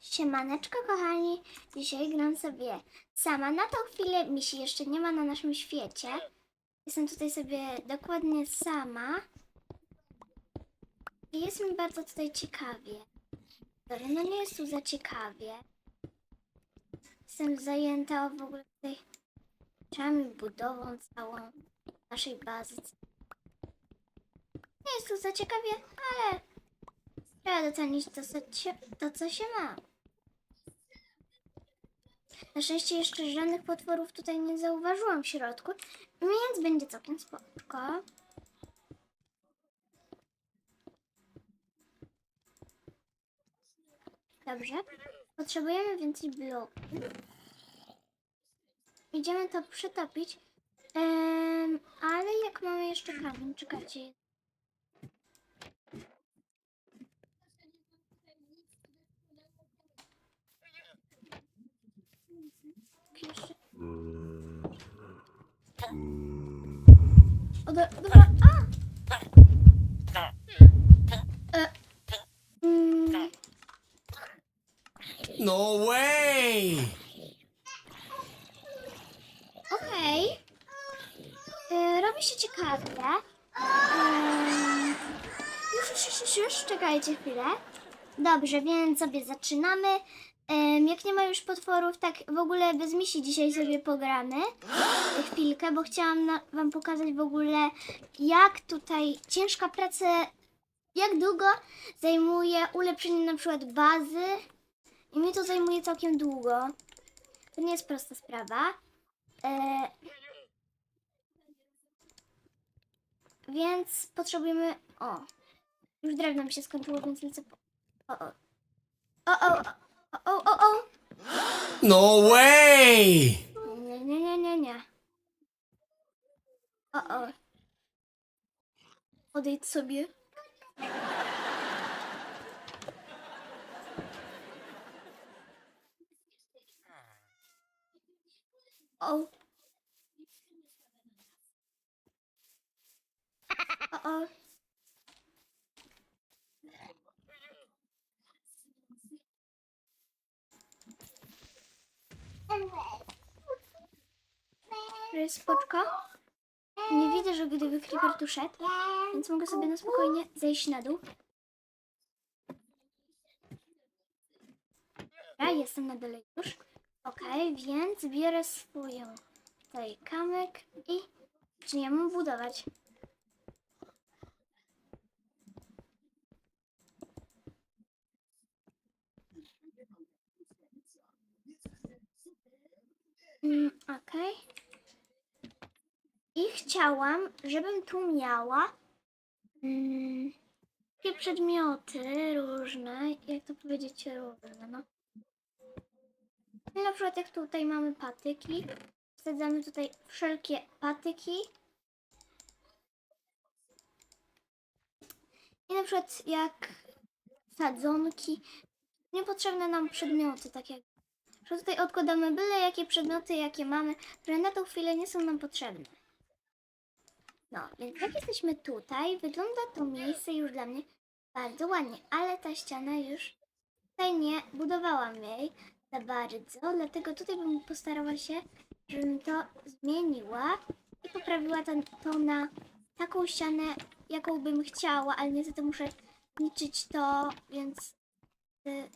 Siemaneczko kochani, dzisiaj gram sobie sama. Na tą chwilę misi jeszcze nie ma na naszym świecie. Jestem tutaj sobie dokładnie sama. I jest mi bardzo tutaj ciekawie. No nie jest tu za ciekawie. Jestem zajęta w ogóle tutaj rzeczami, budową całą naszej bazy. Nie jest tu za ciekawie, ale Trzeba docenić to, co to, co się ma. Na szczęście jeszcze żadnych potworów tutaj nie zauważyłam w środku, więc będzie całkiem spoko. Dobrze. Potrzebujemy więcej bloków. Idziemy to przetopić. Em, ale jak mamy jeszcze kamień, czekajcie. O, do, dobra. A! E, mm, No way! Okej. E, Robi się ciekawie. Em, Już, już, już, już, czekajcie chwilę. Dobrze, więc sobie zaczynamy. Em, Jak nie ma już potworów, tak w ogóle bez misi dzisiaj sobie pogramy chwilkę, bo chciałam na, wam pokazać w ogóle, jak tutaj ciężka praca, jak długo zajmuje ulepszenie na przykład bazy. I mi to zajmuje całkiem długo. To nie jest prosta sprawa. E, więc potrzebujemy. O, już drewno mi się skończyło, więc lecę. Po... O, o. O, o, o, o, o, o. No way! Nie, nie, nie, nie, nie. O, o. Odejdź sobie. O. O, o. Spoczko. Nie widzę, że gdyby Creeper tu szedł, więc mogę sobie na spokojnie zejść na dół. Ja jestem na dole już. Okej, więc biorę swoją tutaj kamyk i zaczniemy budować. Mm. I chciałam, żebym tu miała mm, takie przedmioty różne, jak to powiedzieć różne, no. Na przykład jak tutaj mamy patyki, wsadzamy tutaj wszelkie patyki. I na przykład jak sadzonki, niepotrzebne nam przedmioty, tak jak tutaj odkładamy byle jakie przedmioty, jakie mamy, które na tą chwilę nie są nam potrzebne. No, więc jak jesteśmy tutaj, wygląda to miejsce już dla mnie bardzo ładnie, ale ta ściana już tutaj nie budowałam jej za bardzo, dlatego tutaj bym postarała się, żebym to zmieniła i poprawiła to, to na taką ścianę, jaką bym chciała, ale niestety muszę liczyć to, więc y,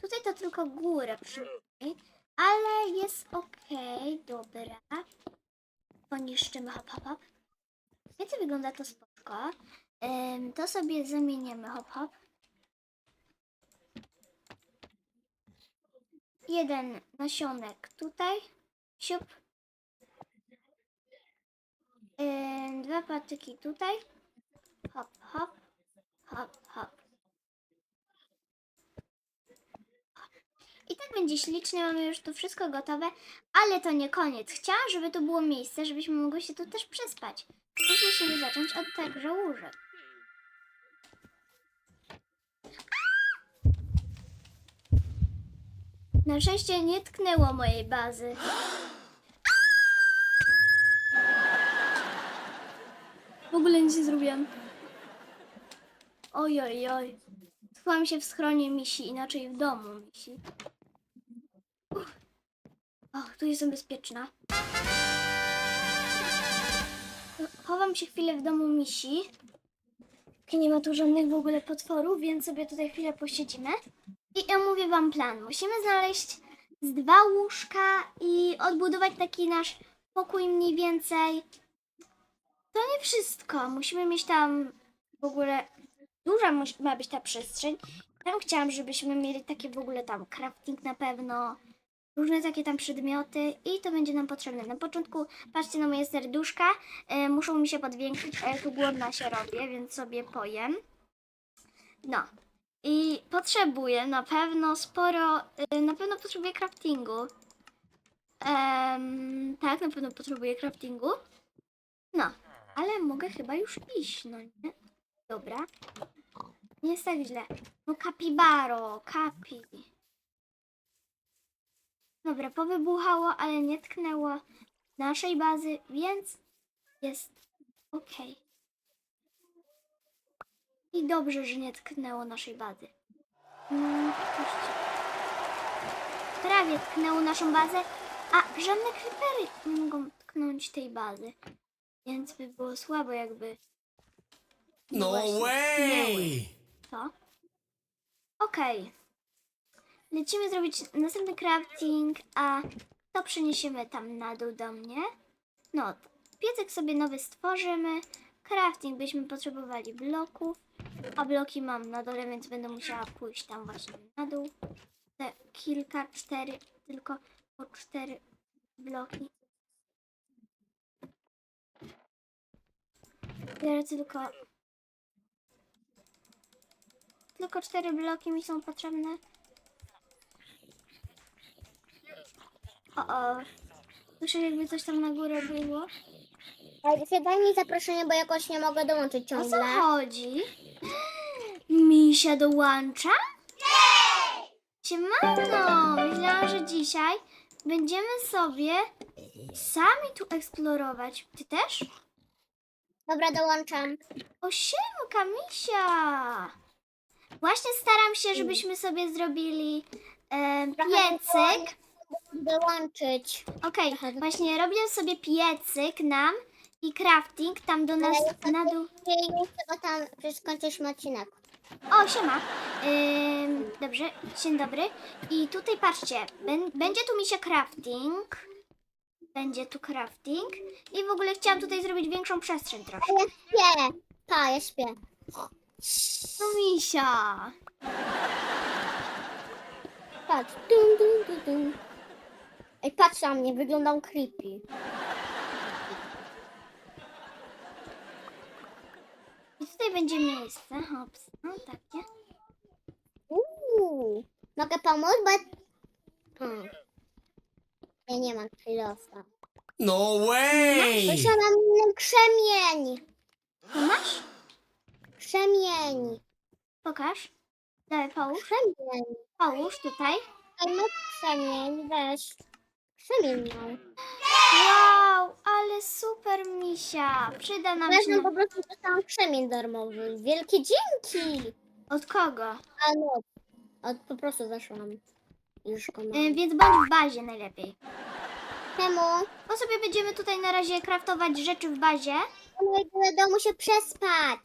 tutaj to tylko górę przynajmniej, ale jest okej, dobra poniszczymy hop hop hop. Więc wygląda to spoko. To sobie zamieniamy hop hop. Jeden nasionek tutaj. Siup. Dwa patyki tutaj. Hop hop. Hop hop. I tak będzie ślicznie, mamy już tu wszystko gotowe, ale to nie koniec. Chciałam, żeby tu było miejsce, żebyśmy mogli się tu też przespać. Więc musimy zacząć od także łóżek. Na szczęście nie tknęło mojej bazy. W ogóle nic nie zrobiłam. Oj, oj, oj. Schowam się w schronie misi, inaczej w domu misi. Uff. O, tu jestem bezpieczna. Chowam się chwilę w domu misi. Nie ma tu żadnych w ogóle potworów, więc sobie tutaj chwilę posiedzimy. I omówię wam plan. Musimy znaleźć z dwa łóżka i odbudować taki nasz pokój mniej więcej. To nie wszystko. Musimy mieć tam w ogóle duża ma być ta przestrzeń. Tam chciałam, żebyśmy mieli takie w ogóle tam crafting na pewno, różne takie tam przedmioty i to będzie nam potrzebne. Na początku patrzcie na moje serduszka, e, muszą mi się podwiększyć, a ja tu głodna się robię, więc sobie pojem. No. I potrzebuję na pewno sporo, e, na pewno potrzebuję craftingu. Tak, na pewno potrzebuję craftingu. No, ale mogę chyba już iść, no nie? Dobra. Nie jest tak źle. No kapibaro, kapi. Dobra, powybuchało, ale nie tknęło naszej bazy, więc jest ok. I dobrze, że nie tknęło naszej bazy. Mm. Prawie tknęło naszą bazę, a żadne creepery nie mogą tknąć tej bazy. Więc by było słabo, jakby No way! to. Okej. Lecimy zrobić następny crafting, a to przeniesiemy tam na dół do mnie. No, piecek sobie nowy stworzymy. Crafting byśmy potrzebowali bloków, a bloki mam na dole, więc będę musiała pójść tam właśnie na dół. Te kilka, cztery, tylko po cztery bloki. Biorę tylko tylko cztery bloki mi są potrzebne. O, o. Słyszę, jakby coś tam na górę było. Ale daj mi zaproszenie, bo jakoś nie mogę dołączyć O co chodzi? Misia dołącza? Siemano! Myślałam, że dzisiaj będziemy sobie sami tu eksplorować. Ty też? Dobra, dołączam. O siemka, Misia! Właśnie staram się, żebyśmy sobie zrobili e, piecyk. Dołączyć. Okej, właśnie robię sobie piecyk nam i crafting tam do nas na dół. Go tam przecież skończysz odcinek. O, siema. Ym, dobrze, dzień dobry. I tutaj patrzcie, bę- będzie tu mi się crafting. Będzie tu crafting. I w ogóle chciałam tutaj zrobić większą przestrzeń troszkę. Ja śpię. Pa, ja śpię. No misia. Patrz. Dum, dum, dum, dum. Ej, patrz na mnie, wyglądam creepy. I tutaj będzie miejsce. Hops. No takie. Uuu. Mogę pomóc, bo... Hmm. Ja nie mam kilofa. No way! Mam inny krzemień. To masz? Krzemień. Pokaż. Dawaj, połóż. Krzemień. Połóż tutaj. Ej, no krzemień, weź. Mam. Wow, ale super misia. Przyda nam się. Na... po prostu dostałam krzemień darmowy. Wielkie dzięki! Od kogo? A no, od, po prostu weszłam. Już. Y, więc bądź w bazie najlepiej. Czemu? Bo sobie będziemy tutaj na razie kraftować rzeczy w bazie. Ja idę do domu się przespać.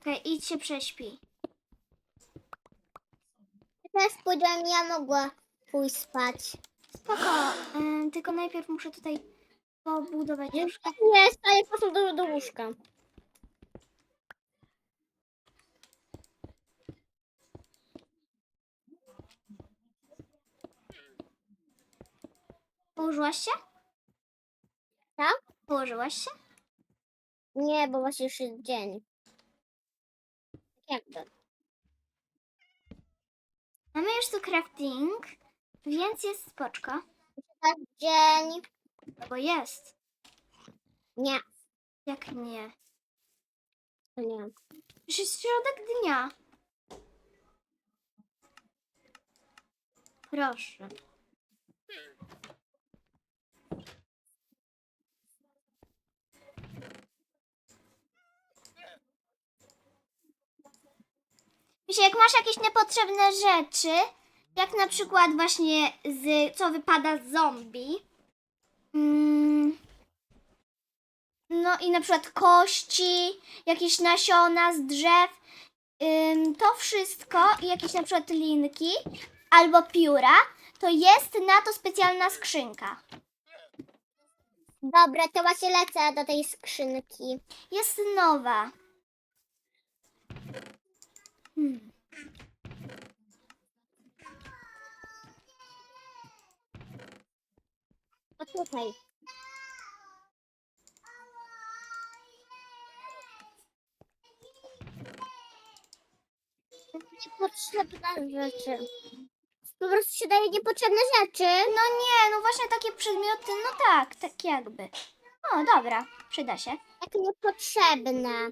Okej, idź się prześpi. Też pójdę, ja mogła pójść spać. Spoko. Ym, tylko najpierw muszę tutaj pobudować troszkę. Nie, staję po prostu do, do łóżka. Położyłaś się? Tak? Położyłaś się? Nie, bo właśnie już jest dzień. Jak to? Mamy już tu crafting, więc jest spoczko. Tak, dzień. Bo jest. Nie, Jak nie? to nie. Już jest środek dnia. Proszę. Misia, jak masz jakieś niepotrzebne rzeczy, jak na przykład właśnie z, co wypada z zombie. Mm. No i na przykład kości, jakieś nasiona z drzew, ym, to wszystko i jakieś na przykład linki albo pióra, to jest na to specjalna skrzynka. Dobra, to właśnie lecę do tej skrzynki. Jest nowa. Hmm. O tutaj. Niepotrzebne rzeczy. Po prostu się daje niepotrzebne rzeczy. No nie, no właśnie takie przedmioty, no tak, tak jakby. O, dobra, przyda się. Jak niepotrzebne.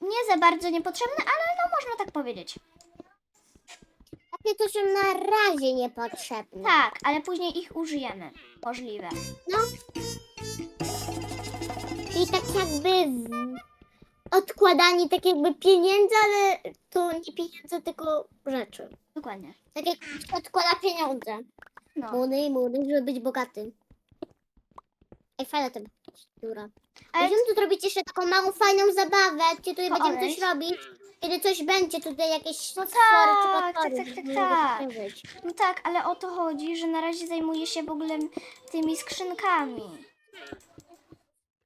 Nie za bardzo niepotrzebne, ale no można tak powiedzieć. Takie to są na razie niepotrzebne. Tak, ale później ich użyjemy. Możliwe. No. I tak jakby odkładanie tak jakby pieniędzy, ale to nie pieniądze, tylko rzeczy. Dokładnie. Tak jak się odkłada pieniądze. No. Młody, młody, żeby być bogaty. Ej, fajna ta bzdura. Ale Będziemy tu zrobić jeszcze taką małą, fajną zabawę, gdzie tutaj będziemy coś robić. Kiedy coś będzie, tutaj jakieś No stwory czy tak, potwory, tak, tak, żeby tak, mogły przeżyć. no tak, ale o to chodzi, że na razie zajmuję się w ogóle tymi skrzynkami.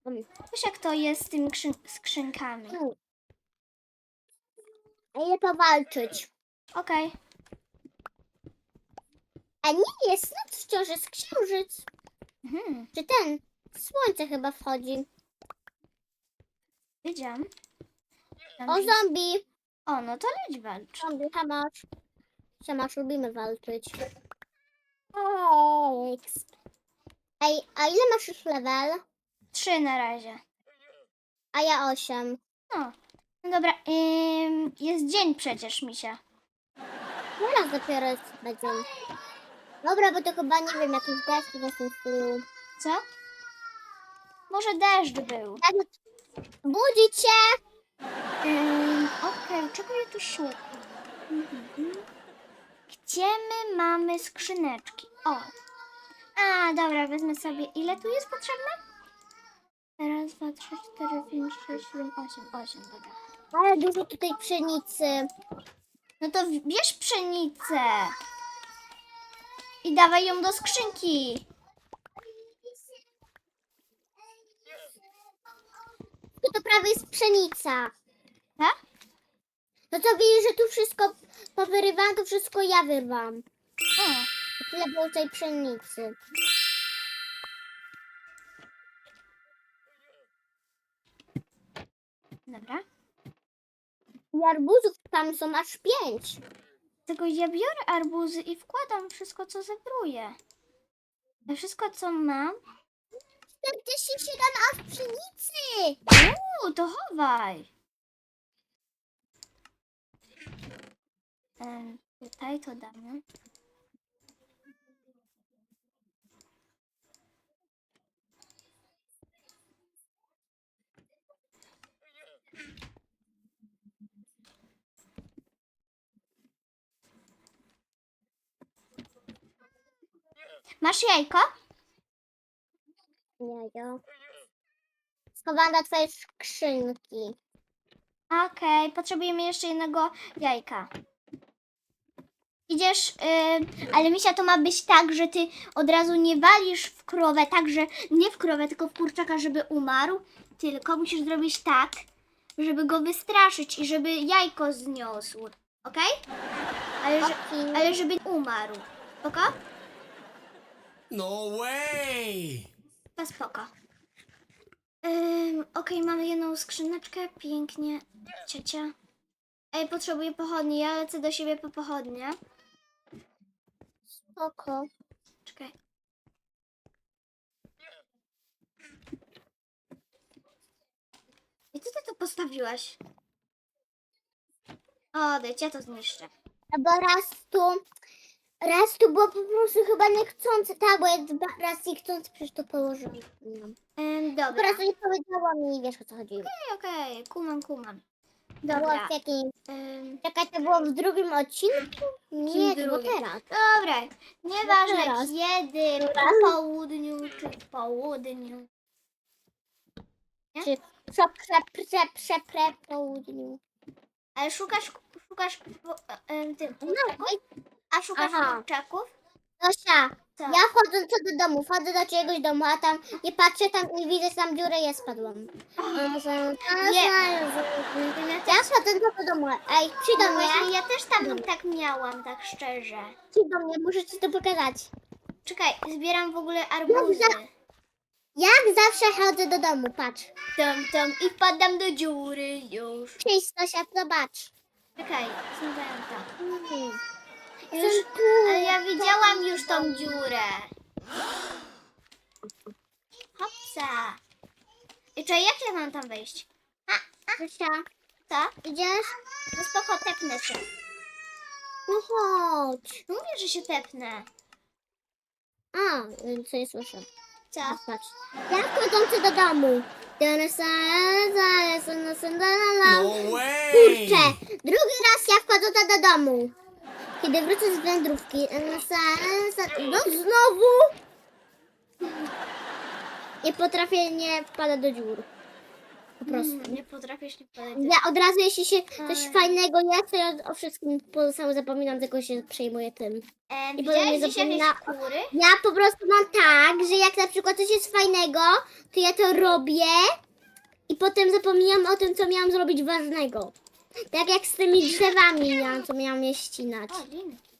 Mm. Wiesz jak to jest z tymi krzyn- skrzynkami? Tu. A ile powalczyć? Okej. A nie jest noc wciąż, jest księżyc. Mhm, Czy ten? Słońce chyba wchodzi. wiedziałam. O, zombie! O, no to leć walcz. Zombie, hamasz. Hamasz, lubimy walczyć. Eks. Ej, a ile masz już level? Trzy na razie. A ja osiem. No. No dobra, ym, jest dzień przecież, misia. Teraz dopiero jest będzie. Dobra, bo to chyba nie wiem, jakiś deszcz w tym stylu. Co? Może deszcz był. Budzi cię! Ym, Okej, czego ja tu szukam? Mhm. Gdzie my mamy skrzyneczki? O. A, dobra, wezmę sobie. Ile tu jest potrzebne? Raz, dwa, trzy, cztery, pięć, sześć, siedem, osiem. Osiem, dobra. Ale dużo tutaj pszenicy. No to bierz pszenicę. I dawaj ją do skrzynki. Tu to prawie jest pszenica. Tak? No to widzisz, że tu wszystko powyrywam, to wszystko ja wyrwam. O. Tyle było tej pszenicy. Dobra. I arbuzów tam są aż pięć. Tego ja biorę arbuzy i wkładam wszystko, co zebruję. A wszystko, co mam, 47 aż pszenicy! Uuu, to chowaj. Em, tutaj to damy. Masz jajko? Jajo. Schowałam do twojej skrzynki. Okej, potrzebujemy jeszcze jednego jajka. Idziesz, y, ale misia to ma być tak, że ty od razu nie walisz w krowę, tak, że nie w krowę, tylko w kurczaka, żeby umarł, tylko musisz zrobić tak, żeby go wystraszyć i żeby jajko zniósł, okej? Ale, że, ale żeby umarł, spoko? No way! To spoko. Ym, Okej, mamy jedną skrzyneczkę, pięknie. Ciocia. Ej, potrzebuję pochodni, ja lecę do siebie po pochodnie. Spoko. Czekaj. I co ty tu postawiłaś? Odejdź, ja to zniszczę. No bo raz tu, raz tu było po prostu chyba niechcący, tak, bo ja dwa- raz niechcący przecież to położyłam. Ym, Po dobra. to nie powiedziała mi, wiesz o co chodzi. Okej, okej, kumam, kumam. Było Dobra. w jakim... Ym, Czekaj, to było w drugim odcinku? Nie, to było drugim? teraz. dobra, nieważne teraz. kiedy, po południu czy w południu. Czy prze, prze, prze, prze, prze, południu. Ale szukasz, szukasz po- em, tych No, kurczaków? A szukasz Aha. kurczaków? Zosia, Co? ja wchodzę co do domu, wchodzę do czyjegoś domu, a tam nie patrzę tam i widzę, że tam dziurę jest spadłam. Nie. Ja wchodzę co do domu. Ej, przyjdź No do mnie. właśnie, ja też tam tak miałam, tak szczerze. Przyjdź do mnie, muszę ci to pokazać. Czekaj, zbieram w ogóle arbuzy. Jak zawsze chodzę do domu, patrz. Tam, tam i wpadam do dziury już. Przyjdź, Zosia, zobacz. Czekaj, znalazłam to. Mm. Już, tu. ale ja widziałam już tą dziurę. Hopsa. I czekaj, jak ja mam tam wejść? Zosia, Co? idziesz? No spoko, tepnę się. No chodź. No Mówię, że się tepnę. A, co jest słyszę? Co? Patrz. Ja wchodzący do domu. No way! Kurczę, drugi raz ja wchodzę do domu. Kiedy wrócę z wędrówki. No znowu! Nie potrafię nie wpadać do dziur. Po prostu. Nie potrafię się wpadać. Ja od razu, jeśli się coś Aj. fajnego jest, to ja o wszystkim pozostałym zapominam, tylko się przejmuję tym. E, I potem nie jakieś zapomina- kury? Ja po prostu mam tak, że jak na przykład coś jest fajnego, to ja to robię i potem zapominam o tym, co miałam zrobić ważnego. Tak jak z tymi drzewami miałam, co miałam je ścinać. O, linki.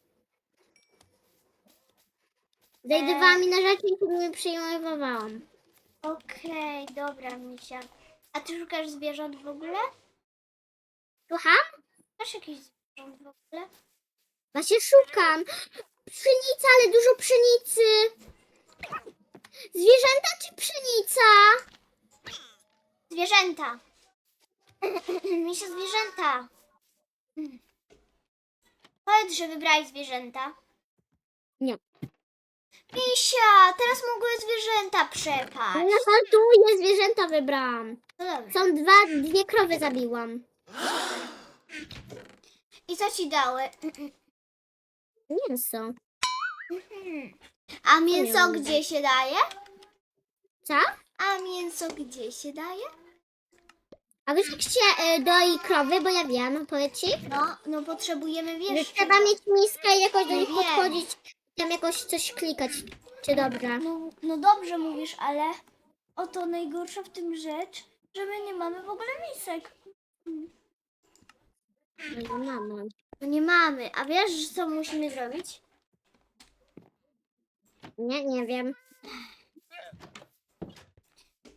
Zajdywałam mi na rzeczy i tym nie przejmowałam. Okej, dobra, misia. A ty szukasz zwierząt w ogóle? Słucham? Masz jakieś zwierząt w ogóle? Właśnie szukam. Pszenica, ale dużo pszenicy. Zwierzęta czy pszenica? Zwierzęta. Misia, zwierzęta. Powiedz, że wybrałeś zwierzęta. Nie. Misia, teraz mogły zwierzęta przepaść. Ja żartuję, zwierzęta wybrałam. No. Są dwa, dwie krowy zabiłam. I co ci dały? Mięso. A mięso gdzie się daje? Co? A mięso gdzie się daje? A wiesz jak się e, doi krowy, bo ja wiem, powiedz ci? No, no potrzebujemy Że wiesz. trzeba mieć miskę i jakoś do Ja nich wiem. podchodzić, tam jakoś coś klikać. Czy dobra? No, no dobrze mówisz, ale oto najgorsza w tym rzecz, że my nie mamy w ogóle misek. No mamy. No nie mamy, a wiesz co musimy zrobić? Nie, nie wiem.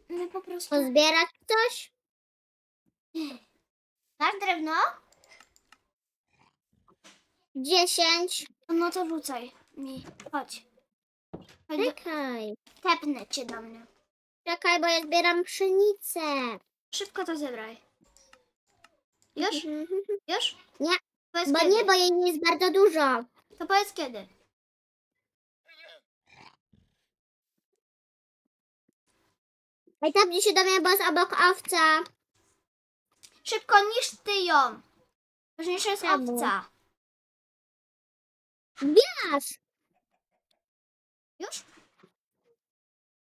My po prostu... Pozbierać coś? Masz drewno? Dziesięć. No to rzucaj mi. Chodź. Chodź do... Czekaj. Tepnę cię do mnie. Czekaj, bo ja zbieram pszenicę. Szybko to zebraj. Już? Już? Nie, Powiedz Bo kiedy. nie, bo jej nie jest bardzo dużo. To powiedz kiedy. Ej, tam gdzie się do mnie, bo jest obok owca. Szybko niż ty ją. Ważniejsza jest Czemu? owca. Bierz! Już?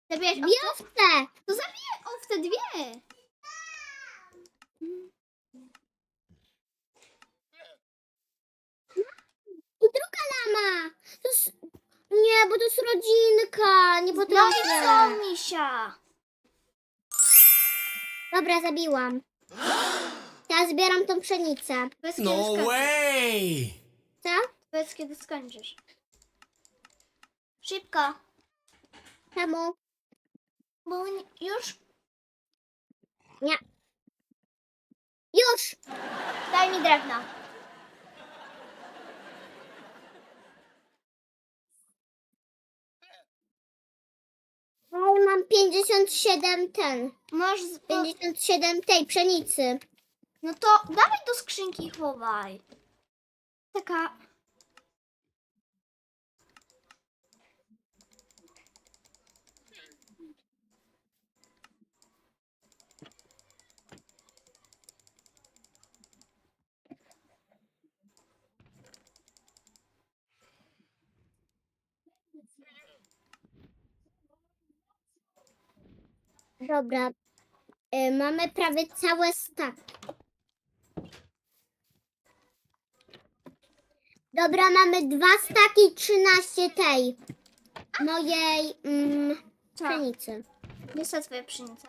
Zabierać owcę? Biowce! To zabijaj owce dwie. I druga lama! To jest... Nie, bo to jest rodzinka. Nie No i potrafię. co, misia? Dobra, zabiłam. Teraz zbieram tą pszenicę. Powiedz kiedy, No skończysz. way! Co? Powiedz kiedy skończysz. Szybko. Czemu? Bo nie- już Nie. Już! daj mi drewno. Ale mam 57 ten. Możesz... z- 57 tej pszenicy. No to dawaj do skrzynki chowaj. Taka... Dobra, e, mamy prawie całe staki. Dobra, mamy dwa staki, 13 tej mojej mm, Co? pszenicy. Gdzie jest ta twoja pszenica?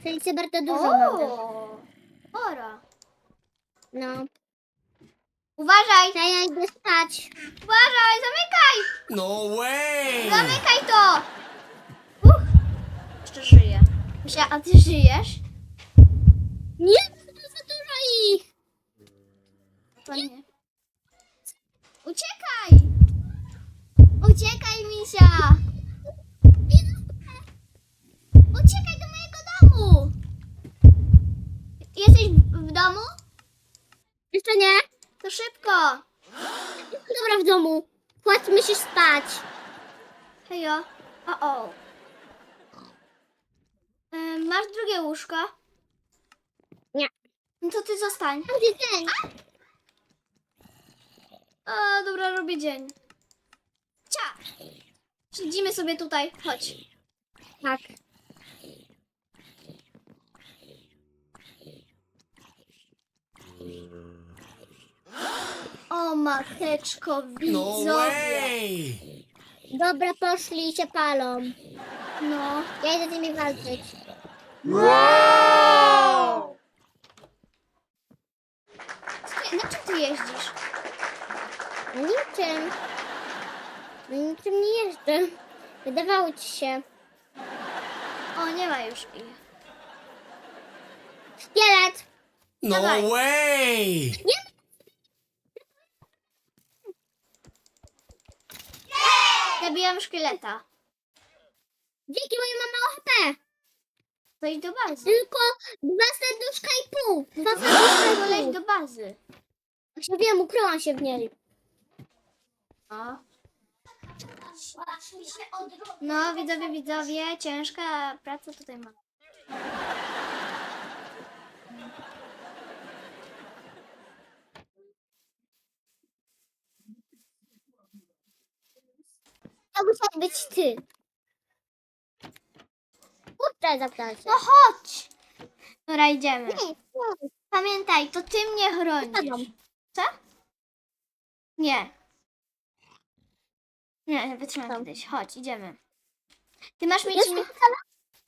Pszenicy bardzo dużo mamy. O, Sporo. No. Uważaj! To ja idę spać. Uważaj! Zamykaj! No way! Zamykaj to! Uch. Jeszcze żyję. Myślę, a ty żyjesz? Nie, to za dużo ich. Ładnie. Uciekaj! Uciekaj, misia! Uciekaj do mojego domu! Jesteś w w domu? Jeszcze nie? To szybko! Dobra, w domu. Chodź, musisz spać. Hejo. O, o. Ym, masz drugie łóżko? Nie. No to ty zostań. Gdzie ten? A, dobra, robię dzień. Cia! Siedzimy sobie tutaj. Chodź. Tak. O, mateczko, No widzowie. way! Dobra, poszli i się palą. No. Ja idę z nimi walczyć. Ty, na czym ty jeździsz? Niczym. No niczym nie jeżdżę. Wydawało ci się. O, nie ma już ich. Szkielet! No Dawaj. way! Zabijam szkieleta. Dzięki, moja mama mało HP. To idź do bazy. Tylko dwa serduszka i pół. Dwa serduszka Trzeba i pół. do bazy. Właśnie wiem, ukryłam się w niej. O. No, widzowie, widzowie, ciężka praca tutaj ma. To musiał być ty. Kurczę. No chodź! Dobra, idziemy. Nie, nie. Pamiętaj, to ty mnie chronisz. Co? Nie. Nie, wytrzymam Co? kiedyś. Chodź, idziemy. Ty masz mieć... Mi-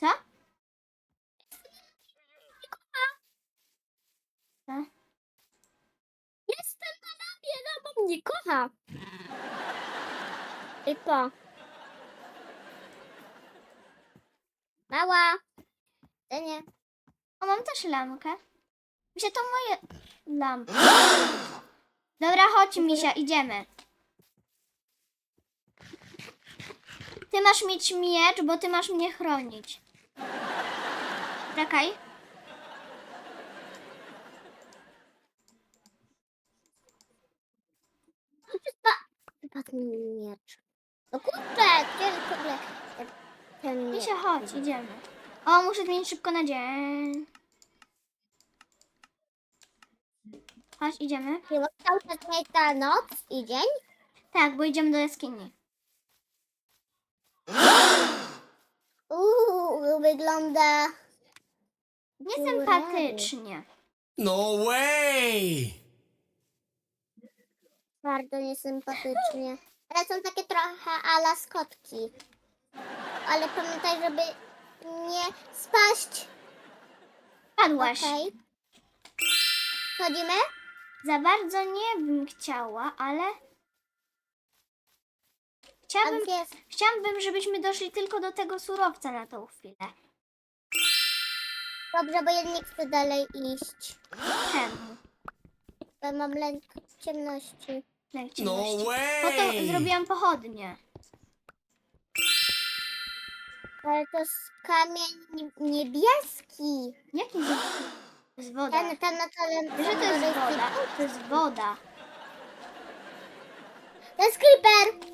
Co? Co? Jestem na labie, no bo mnie kocha. I po. Mała. To nie. O, mam też lampkę. Misia, to moje lampy. Dobra, chodź, Misia, idziemy. Ty masz mieć miecz, bo ty masz mnie chronić. Czekaj. Wypadł mi miecz. No kurczę, gdzie w ogóle ten? Misia, chodź, idziemy. O, muszę zmienić szybko na dzień. Chodź, idziemy. Chyba cały czas mieć ta noc i dzień? Tak, bo idziemy do jaskini. Uuu, wygląda... Niesympatycznie. No way! Bardzo niesympatycznie. Ale są takie trochę ala skotki. Ale pamiętaj, żeby nie spaść. Padłaś. Okej. Chodzimy? Za bardzo nie bym chciała, ale... A Chciałabym, gdzie jest? chciałabym, żebyśmy doszli tylko do tego surowca na tą chwilę. Dobrze, bo ja nie chcę dalej iść. Czemu? Bo mam lęk ciemności. No. Po to way! zrobiłam pochodnie. Ale to jest kamień ni- niebieski. Jaki z... To jest woda. Ten, ten na czele. Wiesz, że to jest woda? To jest woda. To jest creeper.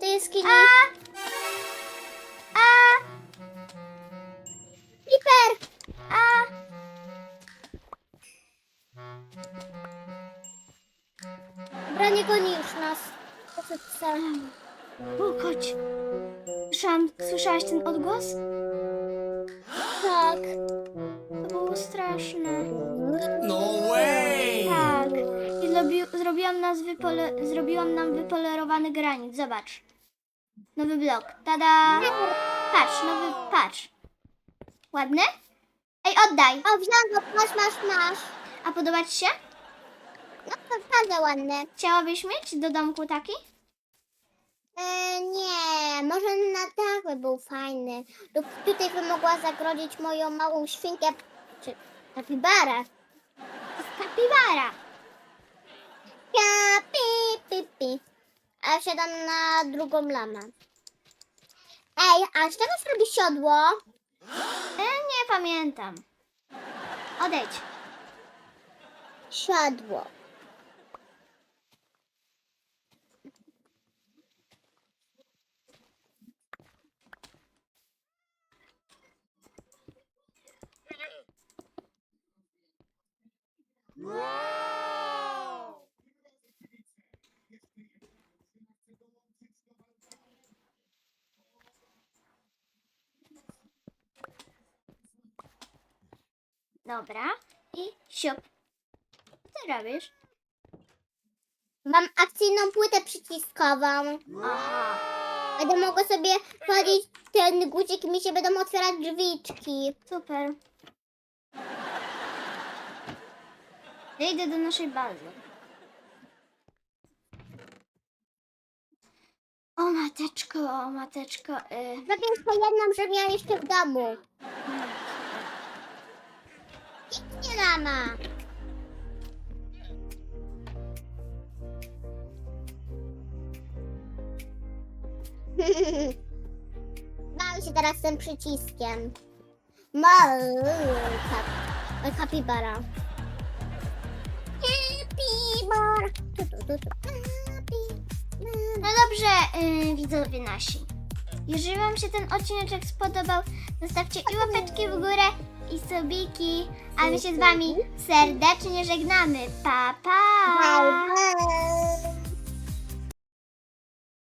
To jest kini. A! A! Creeper. A! Dobra, nie goni już nas. O, chodź. Słyszałam, słyszałaś ten odgłos? Tak. To było straszne. No way! Tak. I zrobi, zrobiłam, nas wypole, zrobiłam nam wypolerowany granit. Zobacz. Nowy blok. Tada! Patrz, nowy, patrz. Ładny? Ej, oddaj. O, wziąłem go, masz, masz, masz. A podoba ci się? No to bardzo ładne. Chciałabyś mieć do domku taki? E, nie, może na dach by był fajny. Lub tutaj by mogła zagrodzić moją małą świnkę, czy kapibarę. To jest kapibara. Ja, pi, pi, pi. A ja wsiadam na drugą lamę. Ej, a z czego się robi siodło? E, nie pamiętam. Odejdź. Siodło. Dobra. I siup. Co ty robisz? Mam akcyjną płytę przyciskową. Aha. Będę mogła sobie wchodzić ten guzik i mi się będą otwierać drzwiczki. Super. Ja idę do naszej bazy. O mateczko, o mateczko. Y, jeszcze jedną, że miałam jeszcze w domu. Nie lama. Bawię się teraz tym przyciskiem. Mal, tak. Oj, No dobrze, y, widzowie nasi. Jeżeli Wam się ten odcinek spodobał, zostawcie i łapeczki w górę, i subiki. A my się z Wami serdecznie żegnamy. Pa, pa!